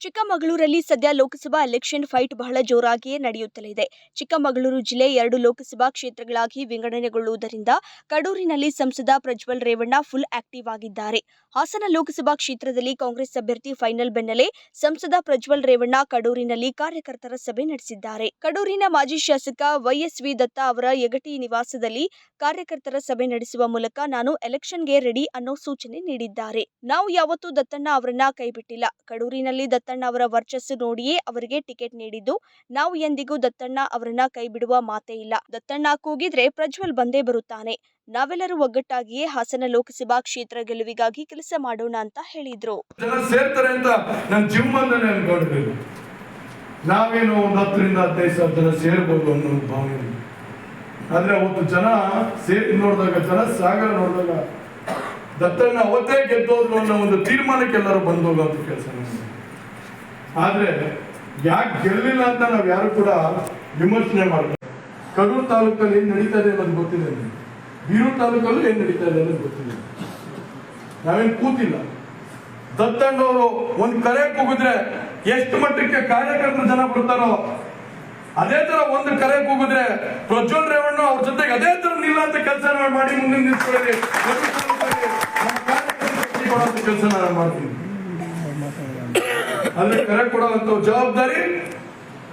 ಚಿಕ್ಕಮಗಳೂರಲ್ಲಿ ಸದ್ಯ Lok Sabha election fight ಬಹಳ ಜೋರಾಗಿಯೇ ನಡೆಯುತ್ತಲಿದೆ. ಚಿಕ್ಕಮಗಳೂರು ಜಿಲ್ಲೆ ಎರಡು ಲೋಕಸಭಾ ಕ್ಷೇತ್ರಗಳಾಗಿ ವಿಂಗಡಣೆಗೊಳ್ಳುವುದರಿಂದ ಕಡೂರಿನಲ್ಲಿ ಸಂಸದ ಪ್ರಜ್ವಲ್ ರೇವಣ್ಣ ಫುಲ್ ಆಕ್ಟಿವ್ ಆಗಿದ್ದಾರೆ. ಹಾಸನ ಲೋಕಸಭಾ ಕ್ಷೇತ್ರದಲ್ಲಿ ಕಾಂಗ್ರೆಸ್ ಅಭ್ಯರ್ಥಿ ಫೈನಲ್ ಬೆನ್ನಲ್ಲೇ ಸಂಸದ ಪ್ರಜ್ವಲ್ ರೇವಣ್ಣ ಕಡೂರಿನಲ್ಲಿ ಕಾರ್ಯಕರ್ತರ ಸಭೆ ನಡೆಸಿದ್ದಾರೆ. ಕಡೂರಿನ ಮಾಜಿ ಶಾಸಕ ವೈಎಸ್ವಿ ದತ್ತ ಅವರ ಯಗಟಿ ನಿವಾಸದಲ್ಲಿ ಕಾರ್ಯಕರ್ತರ ಸಭೆ ನಡೆಸುವ ಮೂಲಕ ನಾನು ಎಲೆಕ್ಷನ್ಗೆ ರೆಡಿ ಅನ್ನೋ ಸೂಚನೆ ನೀಡಿದ್ದಾರೆ. ನಾವು ಯಾವತ್ತೂ ದತ್ತಣ್ಣ ಅವರನ್ನ ಕೈಬಿಟ್ಟಿಲ್ಲ. ಕಡೂರಿನಲ್ಲಿ ದತ್ತಣ್ಣ ಅವರ ವರ್ಚಸ್ಸು ನೋಡಿಯೇ ಅವರಿಗೆ ಟಿಕೆಟ್ ನೀಡಿದ್ದು, ನಾವು ಎಂದಿಗೂ ದತ್ತಣ್ಣ ಅವರನ್ನ ಕೈ ಬಿಡುವ ಮಾತೇ ಇಲ್ಲ. ದತ್ತಣ್ಣ ಕೂಗಿದ್ರೆ ಪ್ರಜ್ವಲ್ ಬಂದೇ ಬರುತ್ತಾನೆ. ನಾವೆಲ್ಲರೂ ಒಗ್ಗಟ್ಟಾಗಿಯೇ ಹಾಸನ ಲೋಕಸಭಾ ಕ್ಷೇತ್ರ ಗೆಲುವಿಗಾಗಿ ಕೆಲಸ ಮಾಡೋಣ ಅಂತ ಹೇಳಿದ್ರು. ಸೇರ್ತಾರೆ ಅಂತ ನಾನು ಜೀವಮಾನದಲ್ಲಿ ಅನ್ಕೊಂಡಿರ್ಲಿಲ್ಲ ನಾವೇನು ಒಂದು ಹತ್ತರಿಂದ ಹದಿನೈದು ಸಾವಿರ ಜನ ಸೇರ್ಬೋದು ಅನ್ನೋ ಭಾವನೆ. ಆದ್ರೆ ಅವತ್ತು ಜನ ಸೇರಿ ನೋಡಿದಾಗ, ಜನ ಸಾಗರ ನೋಡಿದಾಗ ದತ್ತಣ್ಣ ಅವತ್ತೇ ಗೆದ್ದೋದ್ರು ಅನ್ನೋ ಒಂದು ತೀರ್ಮಾನಕ್ಕೆ ಎಲ್ಲರೂ ಬಂದೋಗ ಕೆಲಸ ಆದ್ರೆ ಯಾಕೆ ಗೆಲ್ಲಿಲ್ಲ ಅಂತ ನಾವ್ ಯಾರು ಕೂಡ ವಿಮರ್ಶನೆ ಮಾಡ್ತೀವಿ ಕಡೂರು ತಾಲೂಕಲ್ಲಿ ಏನ್ ನಡೀತಾ ಇದೆ ಅನ್ನೋದು ಗೊತ್ತಿದೆ. ಬೀರೂರು ತಾಲೂಕಲ್ಲೂ ಏನ್ ನಡೀತಾ ಇದೆ ಅನ್ನೋದು ಗೊತ್ತಿದೆ ನಾವೇನ್ ಕೂತಿಲ್ಲ. ದತ್ತಣ್ಣವರು ಒಂದ್ ಕರೆ ಕೂಗಿದ್ರೆ ಎಷ್ಟು ಮಟ್ಟಕ್ಕೆ ಕಾರ್ಯಕರ್ತರ ಜನ ಬರ್ತಾರೋ ಅದೇ ತರ ಒಂದು ಕರೆ ಕೂಗಿದ್ರೆ ಪ್ರಜ್ವಲ್ ರೇವಣ್ಣ ಅವ್ರ ಜೊತೆಗೆ ಅದೇ ತರ ನಿಲ್ಲ ಅಂತ ಕೆಲಸ ಮಾಡಿ ಮುಂದೆ ನಿಂತ್ಕೊಳ್ಳಿ ಕೆಲಸ ನಾನು ಮಾಡ್ತೀನಿ. ಅಂದ್ರೆ ಕರೆ ಕೊಡುವಂತ ಜವಾಬ್ದಾರಿ,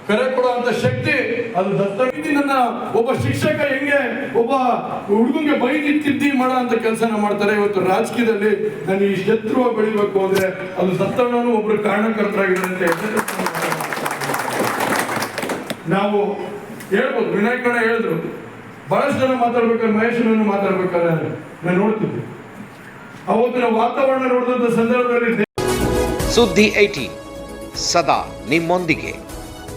ಕರೆ ಕೊಡುವಂತ ಶಕ್ತಿ, ಅದು ದತ್ತಿ ನನ್ನ ಒಬ್ಬ ಶಿಕ್ಷಕ ಹೆಂಗೆ ಒಬ್ಬ ಹುಡುಗಂಗೆ ಬೈದಿ ತಿದ್ದಿ ಅಂತ ಕೆಲಸನ ಮಾಡ್ತಾರೆ. ಇವತ್ತು ರಾಜಕೀಯದಲ್ಲಿ ನಾನು ಈ ಶತ್ರುವ ಬೆಳಿಬೇಕು ಅಂದ್ರೆ ಅದು ದತ್ತಣ್ಣನು ಒಬ್ರು ಕಾರಣಕರ್ತರಾಗಿದ್ದಾರೆ ನಾವು ಹೇಳ್ಬೋದು ವಿನಾಯಕನ ಹೇಳಿದ್ರು, ಬಹಳಷ್ಟು ಜನ ಮಾತಾಡ್ಬೇಕಾದ್ರೆ ಮಹೇಶನನ್ನು ಮಾತಾಡ್ಬೇಕಾದ್ರೆ ನಾನು ನೋಡ್ತಿದ್ದೆ. ಅವತ್ತಿನ ವಾತಾವರಣ ನೋಡಿದಂತ ಸಂದರ್ಭದಲ್ಲಿ ಸುದ್ದಿ ಏಟಿ ಸದಾ ನಿಮ್ಮೊಂದಿಗೆ.